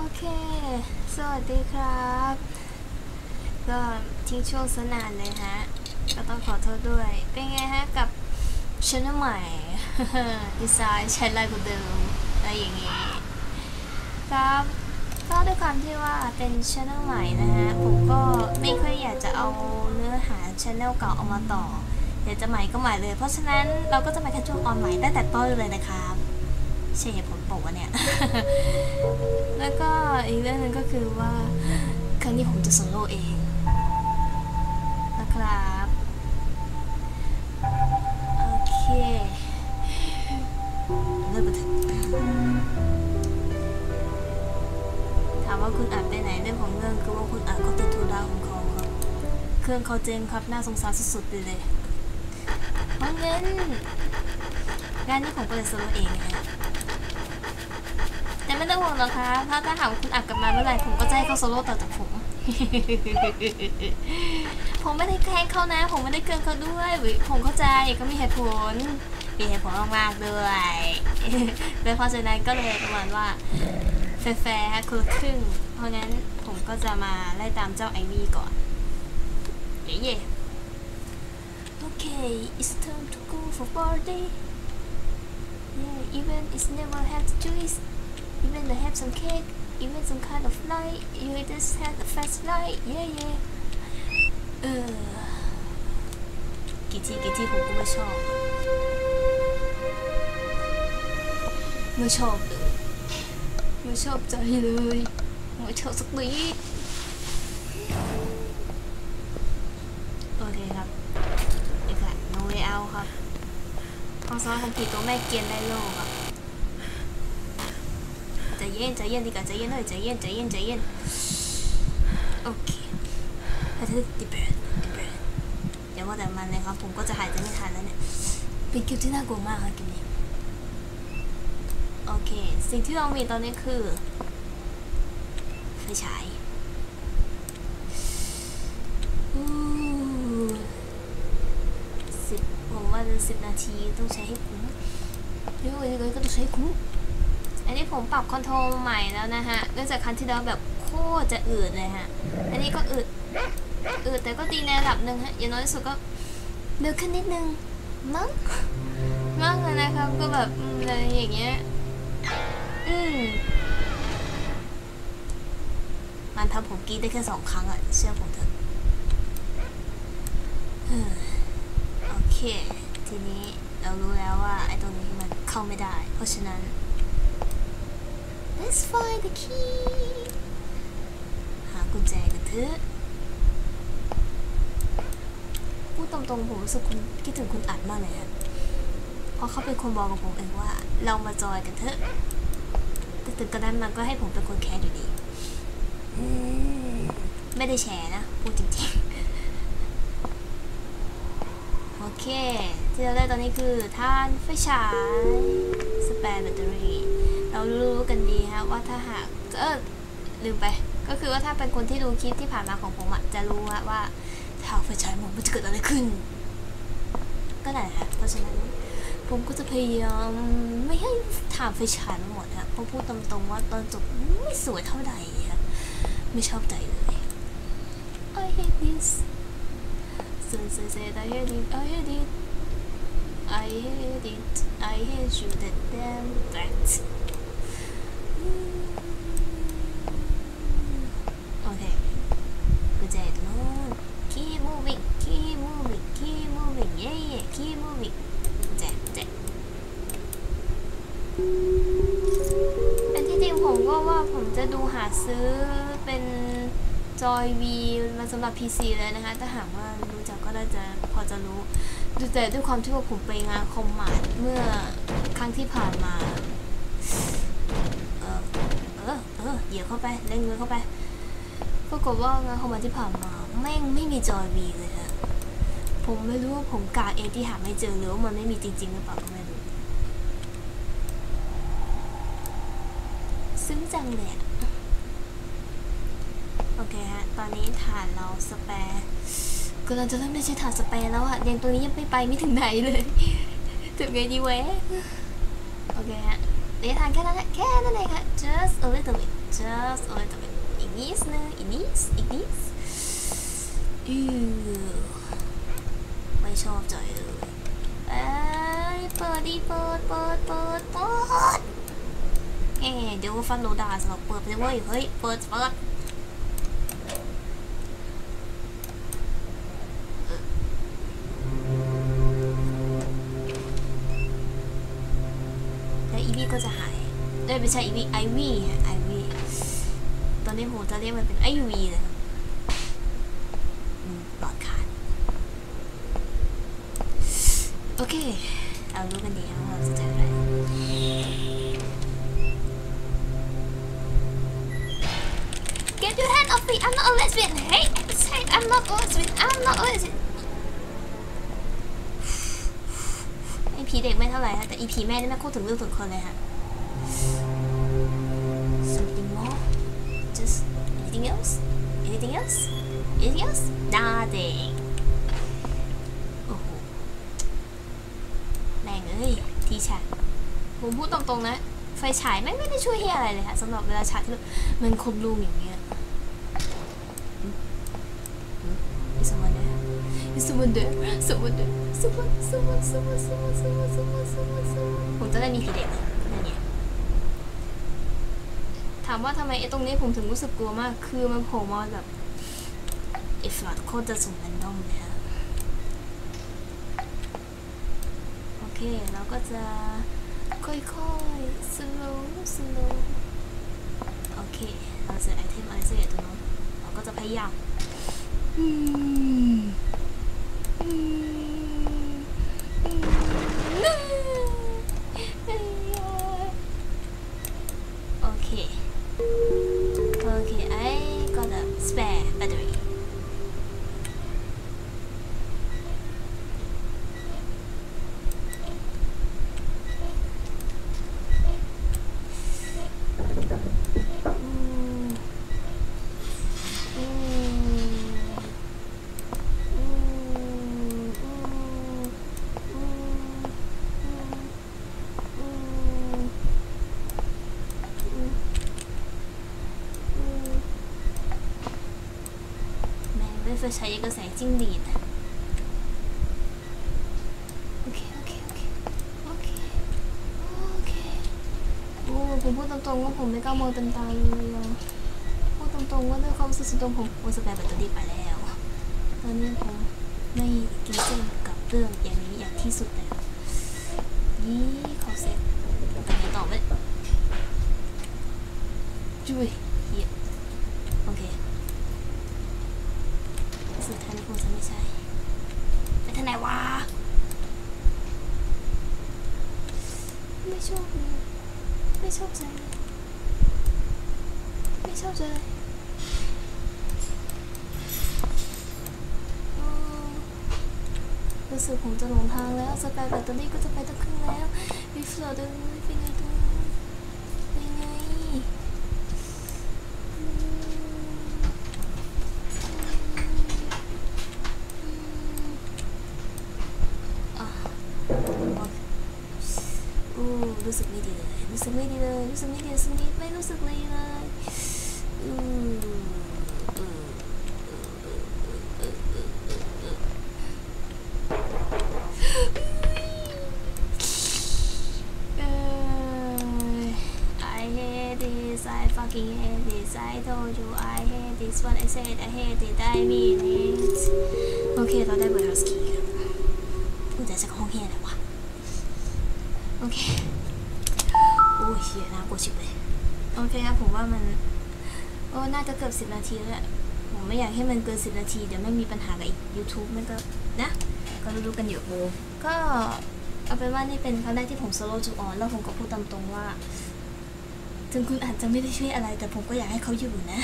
อเค สวัสดีครับ ก็ทิ้งช่วงสนานเลยฮะ ก็ต้องขอโทษด้วย เป็นไงฮะกับช anel ใหม่ ดีไซน์ใช้ลายกว่าเดิมอะไรอย่างงี้ครับก็ด้วยความที่ว่าเป็นช anel ใหม่นะฮะ ผมก็ไม่ค่อยอยากจะเอาเนื้อหาช anel เก่าเอามาต่อเดี๋ยวจะใหม่ก็ใหม่เลย เพราะฉะนั้นเราก็จะมาแค่ช่วงออนใหม่ตั้งแต่ต้นเลยนะครับ ใช่เหตุผลปกวะเนี่ย แล้วก็อีกเรื่องหนึงก็คือว่า ครั้งนี้ผมจะโซโล่เองนะครับ โอเคเริ่มกันเถอะถามว่าคุณอัดไปไหนเรื่องของเรื่องคือว่าคุณอัดเขาติดธุระของเขาครับ เครื่องเขาเจงครับน่าสงสารสุดๆไปเลยเพราะงั้นงานนี้ผมก็เลยโซโล่เองนะ ไม่ต้องห่วงหรอกคะเพราถ้าหากว่าคุณอัดกลับมาเมื่อไหร่ผมก็จะให้เขาโซโล่ต่อจากผม ผมไม่ได้แกล้งเขานะ ผมไม่ได้เกินเขาด้วย ผมเข้าใจก็มีเหตุผล มีเหตุผลมากๆด้วยเลยเพราะฉะนั้นก็เลยประมาณว่าแฟร์ๆคนละครึ่ง เพราะงั้นผมก็จะมาไล่ตามเจ้าไอวี่ก่อนเย่ๆโอเค it's time to go for party yeah even it's never have to choose even they have some cake, even some kind of light, you just have a fast light, yeah yeah เออกี่ทีกี่ทีผมก็ไม่ชอบ ไม่ชอบเลยไม่ชอบใจเลยไม่ชอบสักนิดโอเคครับเด็กละ no way out ครับความสามารถของผีตัวแม่เกียนได้โลกครับ ใจเย็นใจเย็นดีกว่าใจเย็นหน่อยใจเย็นใจเย็นใจเย็นโอเคฮัทดิเบร์ดิเบร์เดี๋ยวว่าแต่มันเลยครับ ผมก็จะหายใจไม่ทันแล้วเนี่ยเป็นเกมที่น่ากลัวมากครับเกมนี้โอเค สิ่งที่เรามีตอนนี้คือไฟฉายอู้สิบผมว่าจะสิบนาทีต้องใช้ให้คุ้มเดี๋ยวยังไงก็ต้องใช้คุ้ม อันนี้ผมปรับคอนโทรลใหม่แล้วนะฮะเนื่องจากครั้งที่แล้วแบบโคตรจะอืดเลยฮะ อันนี้ก็อืดอืดแต่ก็ดีในระดับหนึ่งฮะ อย่างน้อยที่สุดก็เร็วขึ้นนิดนึงมั้งมากเลยนะครับ ก็แบบอะไรอย่างเงี้ย อืมมันทำผมกรีดได้แค่สองครั้งอะเชื่อผมเถอะโอเค ทีนี้เรารู้แล้วว่าไอ้ตรงนี้มันเข้าไม่ได้ เพราะฉะนั้น Let's find the key หากุญแจกันเถอะพูดตรงๆผมรู้สึกคุณคิดถึงคุณอัดมากเลยฮะเพราะเขาเป็นคนบอกกับผมเองว่า เรามาจอยกันเถอะแต่ถึงกระนั้นมันก็ให้ผมเป็นคนแคร์อยู่ดีไม่ได้แชร์นะ พูดจริงๆ เค ที่เราได้ตอนนี้คือท่านไฟฉายสเปรแบตเตอรี่เรารู้กันดีฮะว่าถ้าหากเออลืมไป ก็คือว่าถ้าเป็นคนที่ดูคลิปที่ผ่านมาของผมอะจะรู้ฮะว่าถ้าไฟฉายหมดมันจะเกิดอะไรขึ้น ก็นั่นแหละฮะเพราะฉะนั้นผมก็จะพยายามไม่ให้ถามไฟฉายหมดฮะเพราะพูดตรงๆว่าตอนจบไม่สวยเท่าไหร่ฮะไม่ชอบใจเลย I hate this so so said I hate it I hate it I hate it I hate you that damn that โอเคกุญแจตรงนู้น keep moving keep moving keep moving เย้ keep moving กุญแจกุญแจอันที่จริงผมก็ว่าผมจะดูหาซื้อ เป็นจอยวีมาสำหรับ PC เลยนะคะ ถ้าหากว่ารู้จักก็น่าจะพอจะรู้ดูแต่ด้วยความที่ว่าผมไปงานคอมมาร์เมื่อครั้งที่ผ่านมา เออเออเออเหยียบเข้าไปเล่นมือเข้าไปปรากฏว่างานคอมมาร์ที่ผ่านมาแม่งไม่มีจอยวีเลยฮะผมไม่รู้ว่าผมกาเองที่หาไม่เจอหรือว่ามันไม่มีจริงๆหรือเปล่าก็ไม่รู้ซึ้งจังเลยอะโอเคฮะ ตอนนี้ฐานเราสแปร์ก็เราจะเริ่มได้ใช้ฐานสแปร์แล้วอะเรียนตัวนี้ยังไม่ไปไม่ถึงไหนเลยถึงไงดีเว้ยโอเคฮะเรียนฐานแค่นั้นแหละแค่นั้นเองค่ะ just a little bit just โอ้ยแต่อีกนิดนึงอีกนิดอีกนิดอือไม่ชอบใจเลยเอ้ยเปิดดิเปิดเปิดเปิดเปิดเอ๊เดี๋ยวฟันโลดาสำหรับเปิดไปเลยเว้ยเฮ้ยเปิดเปิด ไม่ใช่อีวีไอวีไอวีตอนนี้ผมจะเรียกมันเป็นไอวีเลยปลอดขาดโอเคเรารู้กันดีนะว่าเราจะเจอะไร Get your hand off me I'm not a lesbian Hey say I'm not a lesbian I'm not a lesbian ไอผีเด็กไม่เท่าไหร่ฮะแต่อีผีแม่นี่แม่โคตรถึงเรื่องถึงคนเลยฮะ anything else Anything else Anything else Nothing โอ้โหแรงเอ้ย ทีฉากผมพูดตรงๆนะ ไฟฉายไม่งไม่ได้ช่วยเฮียอะไรเลยค่ะสำหรับเวลาฉากที่มันคมรูมอย่างเงี้ย Is someone there? Is someone there? Someone there? Someone, someone, someone, someone, someone, someone, someone, someone. ผมจะได้มีผีเด็กนั่นไงถามว่าทำไมไอ้ตรงนี้ผมถึงรู้สึกกลัวมาก คือมันโผล่มาแบบไอ้ฟลอดโคตรจะสุ่มแรนดอมเลยอะโอเค เราก็จะค่อยๆ slow slow โอเค เราจอไอเทมอะไรสักอย่างตรงนู้นเราก็จะพยายามอืมอืม ไม่ไฟใช้ยักระแสจิ้งหรีดโอเคโอเคโอเคโอเคโอเคโอ้ผมพูดตรงๆว่าผมไม่กล้ามองเต็มตาเลยพูดตรงๆว่าด้วยความสึกส่วนตัวผมโอ้สแปรแบตเตอรี่ไปแล้ว ตอนนี้ผมไม่กินเส้นกับเรื่องอย่างนี้อย่างที่สุดเลยนี่เขอเซ็ตตรงนี้ต่อไปจุ้ยเหี้ยโอเคสุดท้ายนี้คง จะไม่ใช่ไปทางไหนวะไม่ชอบเลยไม่ชอบใจไม่ชอบใจเลยอืมรู้สึกผมจะหลงทางแล้วสแปรแบตเตอรี่ก็จะไปตะครึ่งแล้ววิฟลอเดอร์เป็นไงตัว ดีเลย รู้สึกไม่ดีรู้สึกไม่ไม่รู้สึกเลยเลยอืมอืม Uh, I hate this, I fucking hate this. I told you I hate this. What I said, I hate it. I mean it. โอเค เราได้เบอร์ house key ครับพูดแต่จากห้องเฮียอะไรวะ โอเค โ อ้ยเฮียน่ากลัวชิบเลย โอเคครับผมว่ามันโอ้น่าจะเกือบสิบนาทีแล้วแหละผมไม่อยากให้มันเกินสิบนาที เดี๋ยวไม่มีปัญหากับอีก YouTube มันก็นะ ก็รู้ๆกันอยู่ก็เอาเป็นว่านี่เป็นครั้งแรกที่ผมโซโล่จูออนแล้วผมก็พูดตามตรงว่า ถึงคุณอาจจะไม่ได้ช่วยอะไร แต่ผมก็อยากให้เขาอยู่นะ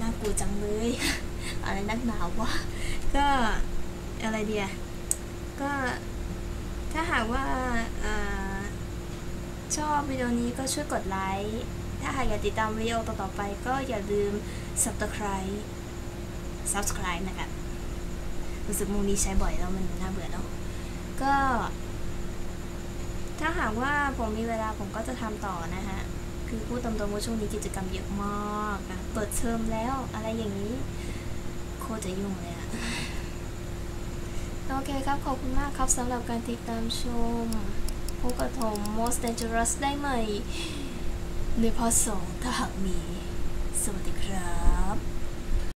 น่ากลัวจังเลย อะไรนักหนาววะ ก็อะไรเดียก็ถ้าหากว่าเอ่อ ชอบวิดีโอนี้ก็ช่วยกดไลค์ ถ้าหากอยากติดตามวิดีโอต่อๆไปก็อย่าลืม subscribe subscribe นะคะรู้สึกมุมนี้ใช้บ่อยแล้วมันน่าเบื่อเนาะก็ ถ้าหากว่าผมมีเวลาผมก็จะทำต่อนะฮะ คือพูดตรงๆว่าช่วงนี้กิจกรรมเยอะมากนะเปิดเทอมแล้วอะไรอย่างนี้ โคตรจะยุ่งเลยอะโอเคครับ ขอบคุณมากครับสำหรับการติดตามชม ผู้กระทม most dangerous ได้ไหมในพอสองถ้าหากมี สวัสดีครับ